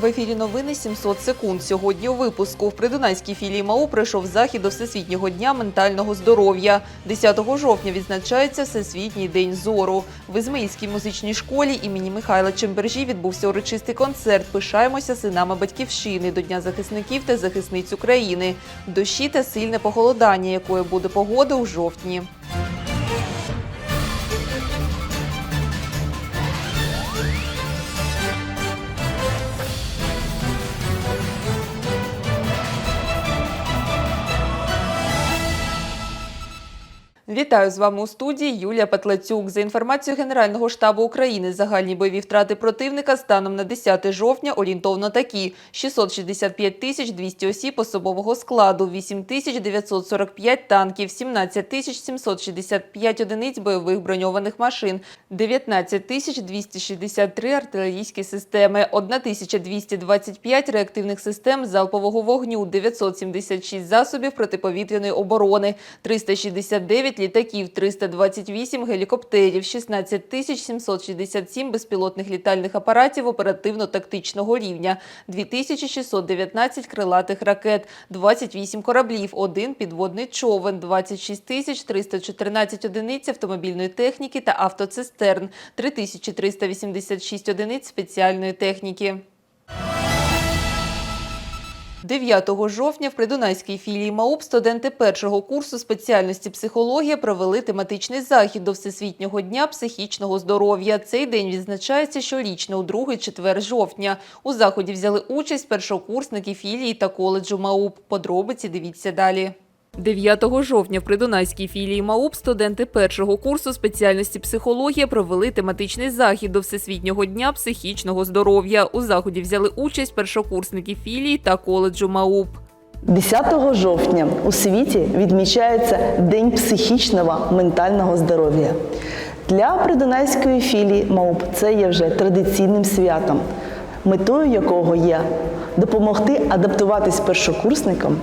В ефірі новини 700 секунд. Сьогодні у випуску в Придунайській філії МАУ пройшов захід до Всесвітнього дня ментального здоров'я. 10 жовтня відзначається Всесвітній день зору. В Ізмаїльській музичній школі імені Михайла Чембержі відбувся урочистий концерт. Пишаємося синами батьківщини до Дня захисників та захисниць України. Дощі та сильне похолодання, якою буде погода у жовтні. Вітаю з вами у студії Юлія Петлецюк. За інформацією Генерального штабу України, загальні бойові втрати противника станом на 10 жовтня орієнтовно такі: 665 тисяч 200 осіб особового складу, 8 тисяч 945 танків, 17 тисяч 765 одиниць бойових броньованих машин, 19 тисяч 263 артилерійські системи, 1 тисяча 225 реактивних систем залпового вогню, 976 засобів протиповітряної оборони, 369 літаків, 328 гелікоптерів, 16 тисяч 767 безпілотних літальних апаратів оперативно-тактичного рівня, 2619 крилатих ракет, 28 кораблів, 1 підводний човен, 26 тисяч 314 одиниць автомобільної техніки та автоцистерн, 3386 одиниць спеціальної техніки. 9 жовтня в Придунайській філії МАУП студенти першого курсу спеціальності психологія провели тематичний захід до Всесвітнього дня психічного здоров'я. Цей день відзначається щорічно у другий четвер жовтня. У заході взяли участь першокурсники філії та коледжу МАУП. Подробиці дивіться далі. 9 жовтня в Придунайській філії МАУП студенти першого курсу спеціальності психологія провели тематичний захід до Всесвітнього дня психічного здоров'я. У заході взяли участь першокурсники філії та коледжу МАУП. 10 жовтня у світі відмічається День психічного ментального здоров'я. Для придунайської філії МАУП це є вже традиційним святом, метою якого є допомогти адаптуватись першокурсникам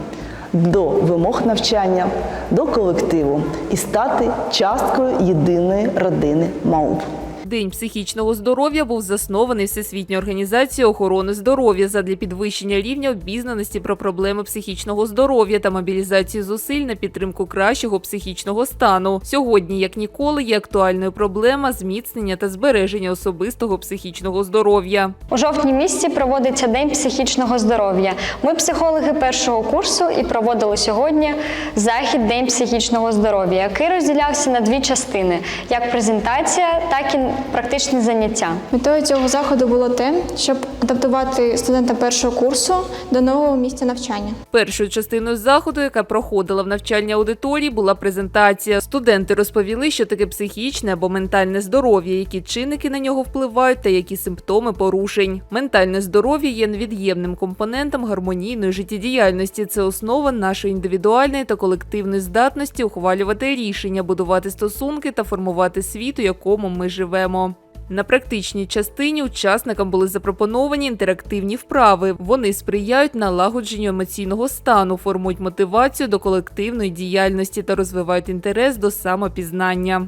до вимог навчання, до колективу і стати часткою єдиної родини МАУП. День психічного здоров'я був заснований Всесвітньою організацією охорони здоров'я задля підвищення рівня обізнаності про проблеми психічного здоров'я та мобілізації зусиль на підтримку кращого психічного стану. Сьогодні, як ніколи, є актуальною проблема зміцнення та збереження особистого психічного здоров'я. У жовтні місяці проводиться День психічного здоров'я. Ми психологи першого курсу і проводили сьогодні захід День психічного здоров'я, який розділявся на дві частини: як презентація, так і практичні заняття. Метою цього заходу було те, щоб адаптувати студента першого курсу до нового місця навчання. Першою частиною заходу, яка проходила в навчальній аудиторії, була презентація. Студенти розповіли, що таке психічне або ментальне здоров'я, які чинники на нього впливають та які симптоми порушень. Ментальне здоров'я є невід'ємним компонентом гармонійної життєдіяльності. Це основа нашої індивідуальної та колективної здатності ухвалювати рішення, будувати стосунки та формувати світ, у якому ми живемо. На практичній частині учасникам були запропоновані інтерактивні вправи. Вони сприяють налагодженню емоційного стану, формують мотивацію до колективної діяльності та розвивають інтерес до самопізнання.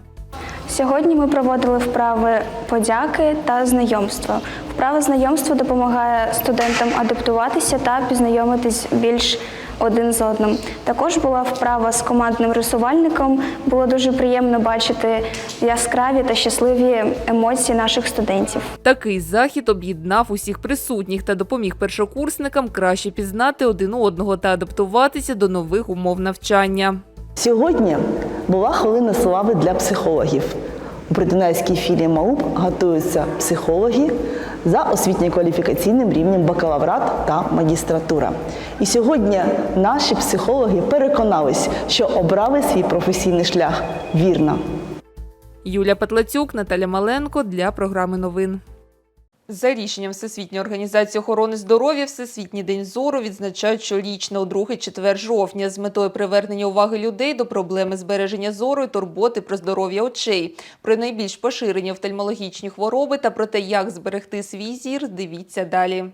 Сьогодні ми проводили вправи подяки та знайомства. Вправа знайомства допомагає студентам адаптуватися та познайомитись більш один з одним. Також була вправа з командним рисувальником. Було дуже приємно бачити яскраві та щасливі емоції наших студентів. Такий захід об'єднав усіх присутніх та допоміг першокурсникам краще пізнати один одного та адаптуватися до нових умов навчання. Сьогодні була хвилина слави для психологів. У Придунайській філії МАУП готуються психологи за освітньо-кваліфікаційним рівнем бакалаврат та магістратура. І сьогодні наші психологи переконались, що обрали свій професійний шлях вірно. Юлія Петлацюк, Наталя Маленко для програми новин. За рішенням Всесвітньої організації охорони здоров'я, Всесвітній день зору відзначають щорічно у другий четвер жовтня з метою привернення уваги людей до проблеми збереження зору і турботи про здоров'я очей. Про найбільш поширені офтальмологічні хвороби та про те, як зберегти свій зір, дивіться далі.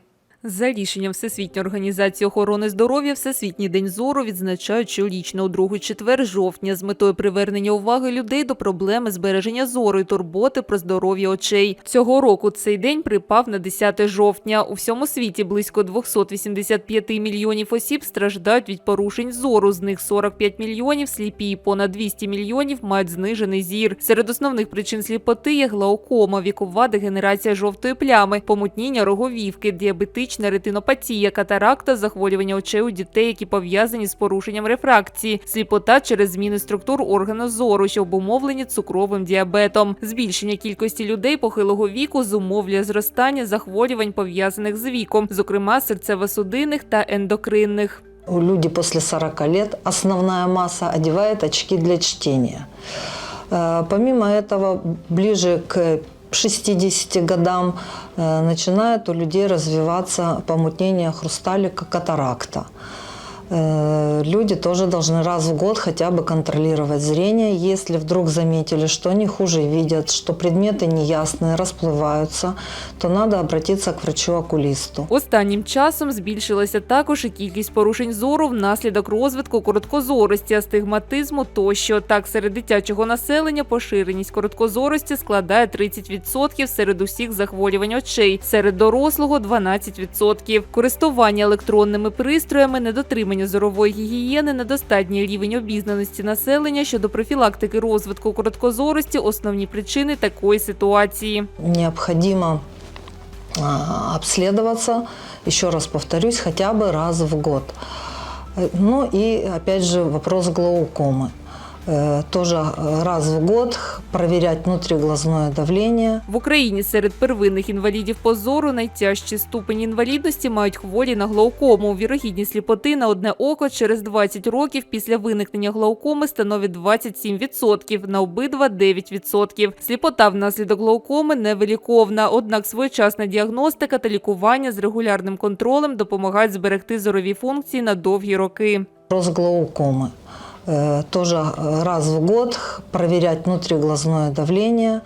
За рішенням Всесвітньої організації охорони здоров'я, Всесвітній день зору відзначають щорічно у другий четвер жовтня з метою привернення уваги людей до проблеми збереження зору і турботи про здоров'я очей. Цього року цей день припав на 10 жовтня. У всьому світі близько 285 мільйонів осіб страждають від порушень зору. З них 45 мільйонів сліпі, і понад 200 мільйонів мають знижений зір. Серед основних причин сліпоти є глаукома, вікова дегенерація жовтої плями, помутніння роговівки, діабетична ретинопатія, катаракта, захворювання очей у дітей, які пов'язані з порушенням рефракції, сліпота через зміни структур органу зору, що обумовлені цукровим діабетом. Збільшення кількості людей похилого віку зумовлює зростання захворювань пов'язаних з віком, зокрема серцево-судинних та ендокринних. Люди после 40 лет основная масса одевает очки для чтения. Э, Помимо этого, ближе к 60 годам э, начинает у людей развиваться помутнение хрусталика, катаракта. Э, Люди тоже должны раз в год хотя бы контролировать зрение. Если вдруг заметили, что они хуже видят, что предметы неясные, расплываются, то надо обратиться к врачу-окулисту. Останнім часом збільшилася також і кількість порушень зору внаслідок розвитку короткозорості, астигматизму тощо. Так, серед дитячого населення поширеність короткозорості складає 30% серед усіх захворювань очей, серед дорослого 12%. Користування електронними пристроями, недотримання зорової гігієни, недостатній рівень обізнаності населення щодо профілактики розвитку короткозорості – основні причини такої ситуації. необходимо а, обследоваться, еще раз повторюсь, хотя бы раз в год. Э, Ну и опять же вопрос глаукомы. Э, Тоже э, раз в год проверять внутриглазное давление. В Україні серед первинних інвалідів по зору найтяжчі ступені інвалідності мають хворі на глаукому. Вірогідність сліпоти на одне око через 20 років після виникнення глаукоми становить 27%, на обидва 9%. Сліпота внаслідок глаукоми невиліковна, однак своєчасна діагностика та лікування з регулярним контролем допомагають зберегти зорові функції на довгі роки. Вопрос глаукомы. Э, Тоже э, раз в год проверять внутриглазное давление.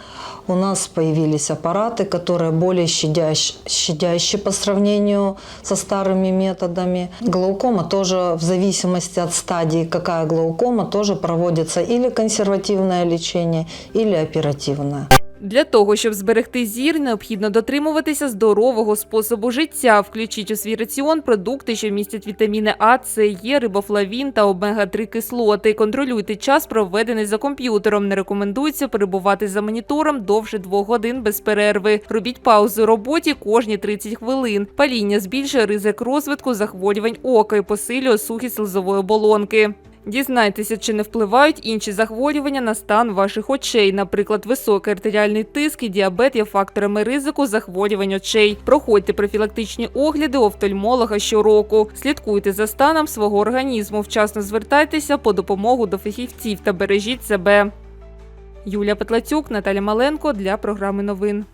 У нас появились аппараты, которые более щадящ- щадящие по сравнению со старыми методами. Глаукома тоже в зависимости от стадии, какая глаукома, тоже проводится или консервативное лечение, или оперативное. Для того, щоб зберегти зір, необхідно дотримуватися здорового способу життя. Включіть у свій раціон продукти, що містять вітаміни А, С, Е, рибофлавін та омега-3 кислоти. Контролюйте час, проведений за комп'ютером. Не рекомендується перебувати за монітором довше двох годин без перерви. Робіть паузи у роботі кожні 30 хвилин. Паління збільшує ризик розвитку захворювань ока і посилює сухість слизової оболонки. Дізнайтеся, чи не впливають інші захворювання на стан ваших очей. Наприклад, високий артеріальний тиск і діабет є факторами ризику захворювань очей. Проходьте профілактичні огляди офтальмолога щороку. Слідкуйте за станом свого організму. Вчасно звертайтеся по допомогу до фахівців та бережіть себе. Юлія Петлацюк, Наталя Маленко для програми новин.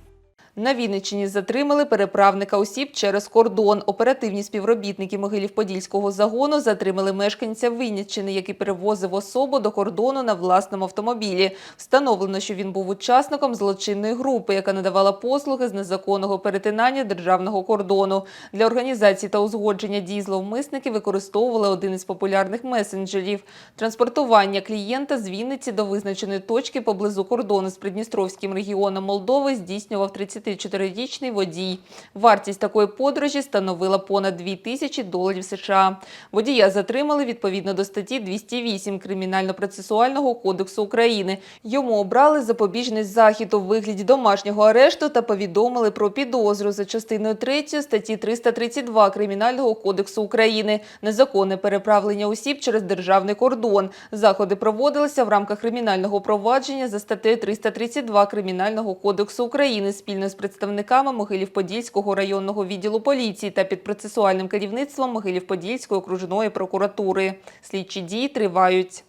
На Вінниччині затримали переправника осіб через кордон. Оперативні співробітники Могилів-Подільського загону затримали мешканця Вінниччини, який перевозив особу до кордону на власному автомобілі. Встановлено, що він був учасником злочинної групи, яка надавала послуги з незаконного перетинання державного кордону. Для організації та узгодження дій зловмисники використовували один із популярних месенджерів. Транспортування клієнта з Вінниці до визначеної точки поблизу кордону з Придністровським регіоном Молдови здійснював 34-річний водій. Вартість такої подорожі становила понад 2 тисячі доларів США. Водія затримали відповідно до статті 208 Кримінально-процесуального кодексу України. Йому обрали запобіжний захід у вигляді домашнього арешту та повідомили про підозру за частиною 3 статті 332 Кримінального кодексу України незаконне переправлення осіб через державний кордон. Заходи проводилися в рамках кримінального провадження за статтею 332 Кримінального кодексу України спільно з представниками Могилів-Подільського районного відділу поліції та під процесуальним керівництвом Могилів-Подільської окружної прокуратури. Слідчі дії тривають.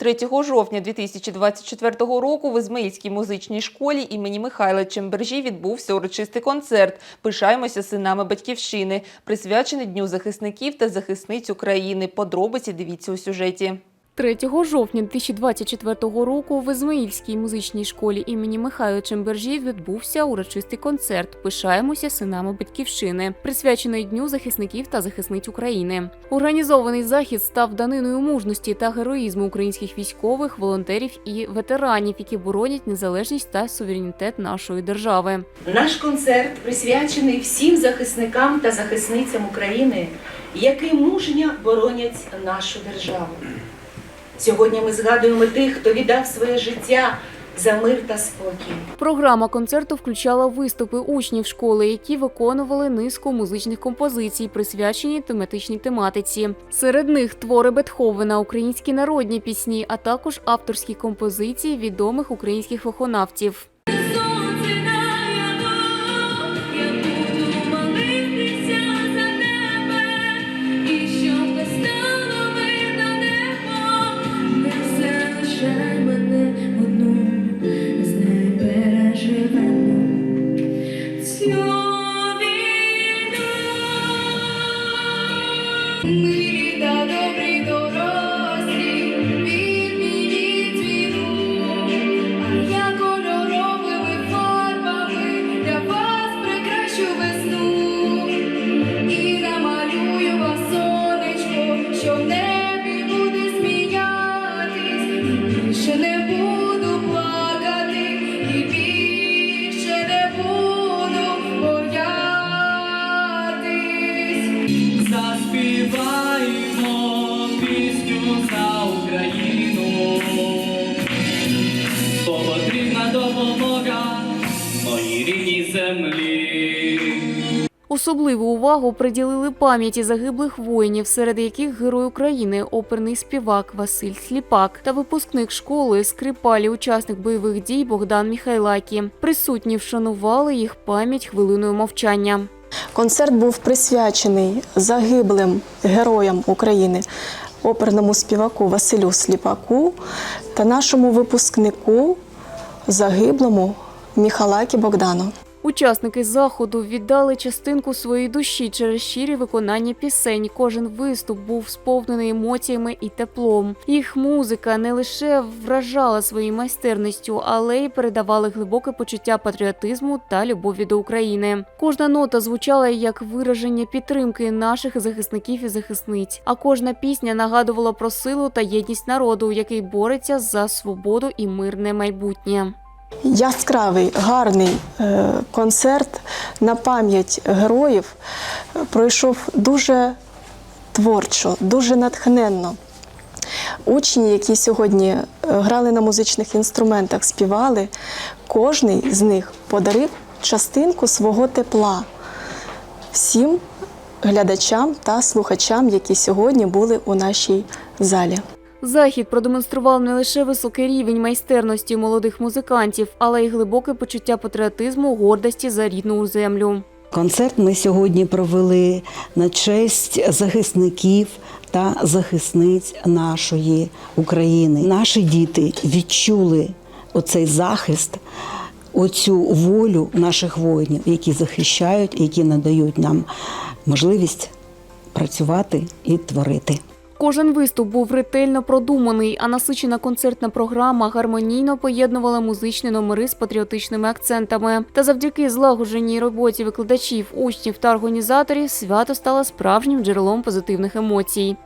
3 жовтня 2024 року в Ізмаїльській музичній школі імені Михайла Чембержі відбувся урочистий концерт «Пишаємося синами батьківщини», присвячений Дню захисників та захисниць України. Подробиці дивіться у сюжеті. 3 жовтня 2024 року в Ізмаїльській музичній школі імені Михайла Чембержі відбувся урочистий концерт Пишаємося синами батьківщини, присвячений Дню захисників та захисниць України. Організований захід став даниною мужності та героїзму українських військових, волонтерів і ветеранів, які боронять незалежність та суверенітет нашої держави. Наш концерт присвячений всім захисникам та захисницям України, які мужньо боронять нашу державу. Сьогодні ми згадуємо тих, хто віддав своє життя за мир та спокій. Програма концерту включала виступи учнів школи, які виконували низку музичних композицій, присвячені тематичній тематиці. Серед них твори Бетховена, українські народні пісні, а також авторські композиції відомих українських виконавців. Особливу увагу приділили пам'яті загиблих воїнів, серед яких герой України, оперний співак Василь Сліпак та випускник школи скрипалі, учасник бойових дій Богдан Міхайлакі. Присутні вшанували їх пам'ять хвилиною мовчання. Концерт був присвячений загиблим героям України, оперному співаку Василю Сліпаку та нашому випускнику загиблому Міхалакі Богдану. Учасники заходу віддали частинку своєї душі через щирі виконання пісень. Кожен виступ був сповнений емоціями і теплом. Їх музика не лише вражала своєю майстерністю, але й передавала глибоке почуття патріотизму та любові до України. Кожна нота звучала як вираження підтримки наших захисників і захисниць. А кожна пісня нагадувала про силу та єдність народу, який бореться за свободу і мирне майбутнє. Яскравий, гарний е, концерт на пам'ять героїв пройшов дуже творчо, дуже натхненно. Учні, які сьогодні е, грали на музичних інструментах, співали, кожний з них подарив частинку свого тепла всім глядачам та слухачам, які сьогодні були у нашій залі. Захід продемонстрував не лише високий рівень майстерності молодих музикантів, але й глибоке почуття патріотизму, гордості за рідну землю. Концерт ми сьогодні провели на честь захисників та захисниць нашої України. Наші діти відчули оцей захист, оцю волю наших воїнів, які захищають, які надають нам можливість працювати і творити. Кожен виступ був ретельно продуманий, а насичена концертна програма гармонійно поєднувала музичні номери з патріотичними акцентами. Та завдяки злагодженій роботі викладачів, учнів та організаторів свято стало справжнім джерелом позитивних емоцій.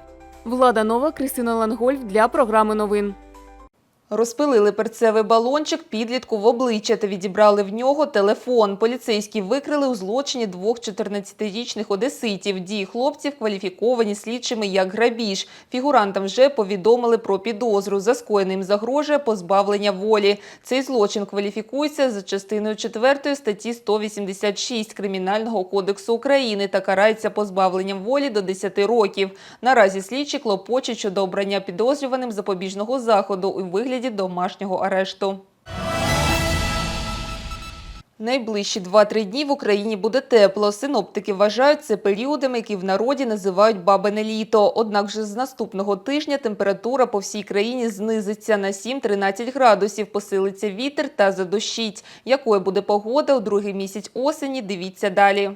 Влада Нова, Кристина Лангольф для програми новин. Розпилили перцевий балончик підлітку в обличчя та відібрали в нього телефон. Поліцейські викрили у злочині двох 14-річних одеситів. Дії хлопців кваліфіковані слідчими як грабіж. Фігурантам вже повідомили про підозру. За скоєним загрожує позбавлення волі. Цей злочин кваліфікується за частиною 4 статті 186 Кримінального кодексу України та карається позбавленням волі до 10 років. Наразі слідчі клопочуть щодо обрання підозрюваним запобіжного заходу у вигляді домашнього арешту. Найближчі 2-3 дні в Україні буде тепло. Синоптики вважають це періодом, який в народі називають бабине літо. Однак вже з наступного тижня температура по всій країні знизиться на 7-13 градусів, посилиться вітер та задощить. Якою буде погода у другий місяць осені, дивіться далі.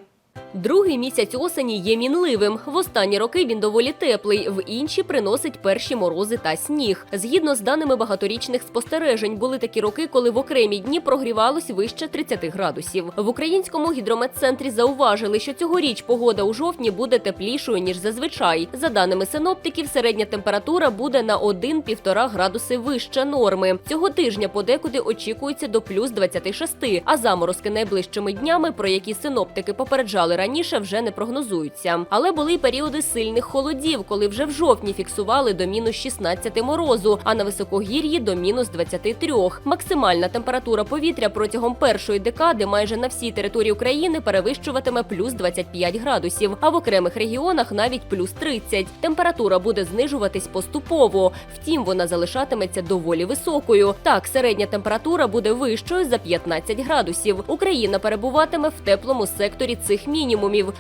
Другий місяць осені є мінливим. В останні роки він доволі теплий, в інші приносить перші морози та сніг. Згідно з даними багаторічних спостережень, були такі роки, коли в окремі дні прогрівалось вище 30 градусів. В українському гідрометцентрі зауважили, що цьогоріч погода у жовтні буде теплішою ніж зазвичай. За даними синоптиків, середня температура буде на 1-1,5 градуси вище норми. Цього тижня подекуди очікується до плюс 26, а заморозки найближчими днями, про які синоптики попереджали раніше, вже не прогнозуються. Але були й періоди сильних холодів, коли вже в жовтні фіксували до мінус 16 морозу, а на високогір'ї до мінус 23. Максимальна температура повітря протягом першої декади майже на всій території України перевищуватиме плюс 25 градусів, а в окремих регіонах навіть плюс 30. Температура буде знижуватись поступово. Втім, вона залишатиметься доволі високою. Так, середня температура буде вищою за 15 градусів. Україна перебуватиме в теплому секторі цих мінімумів,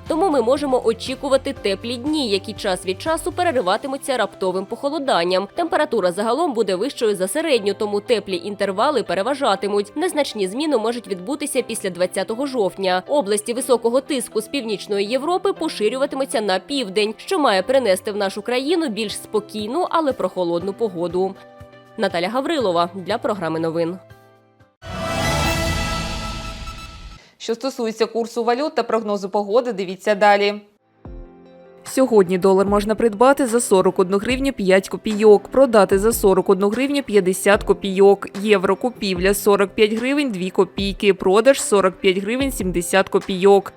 тому ми можемо очікувати теплі дні, які час від часу перериватимуться раптовим похолоданням. Температура загалом буде вищою за середню, тому теплі інтервали переважатимуть. Незначні зміни можуть відбутися після 20 жовтня. Області високого тиску з північної Європи поширюватимуться на південь, що має принести в нашу країну більш спокійну, але прохолодну погоду. Наталя Гаврилова для програми новин. Що стосується курсу валют та прогнозу погоди, дивіться далі. Сьогодні долар можна придбати за 41 гривню 5 копійок, продати за 41 гривню 50 копійок, євро купівля 45 гривень 2 копійки, продаж 45 гривень 70 копійок.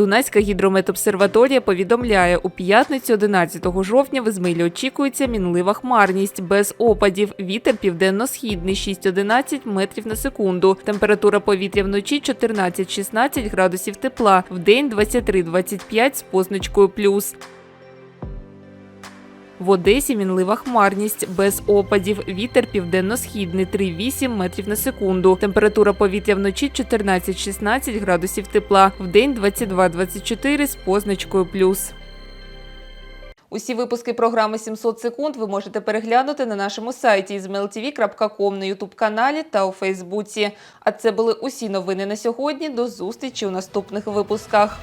Дунайська гідрометобсерваторія повідомляє, у п'ятницю 11 жовтня в Ізмилі очікується мінлива хмарність без опадів. Вітер південно-східний 6-11 метрів на секунду. Температура повітря вночі 14-16 градусів тепла, в день 23-25 з позначкою плюс. В Одесі мінлива хмарність без опадів. Вітер південно-східний 3,8 метрів на секунду. Температура повітря вночі 14-16 градусів тепла. Вдень 22-24 з позначкою плюс. Усі випуски програми «700 секунд ви можете переглянути на нашому сайті izmailtv.com, на ютуб-каналі та у Фейсбуці. А це були усі новини на сьогодні. До зустрічі у наступних випусках.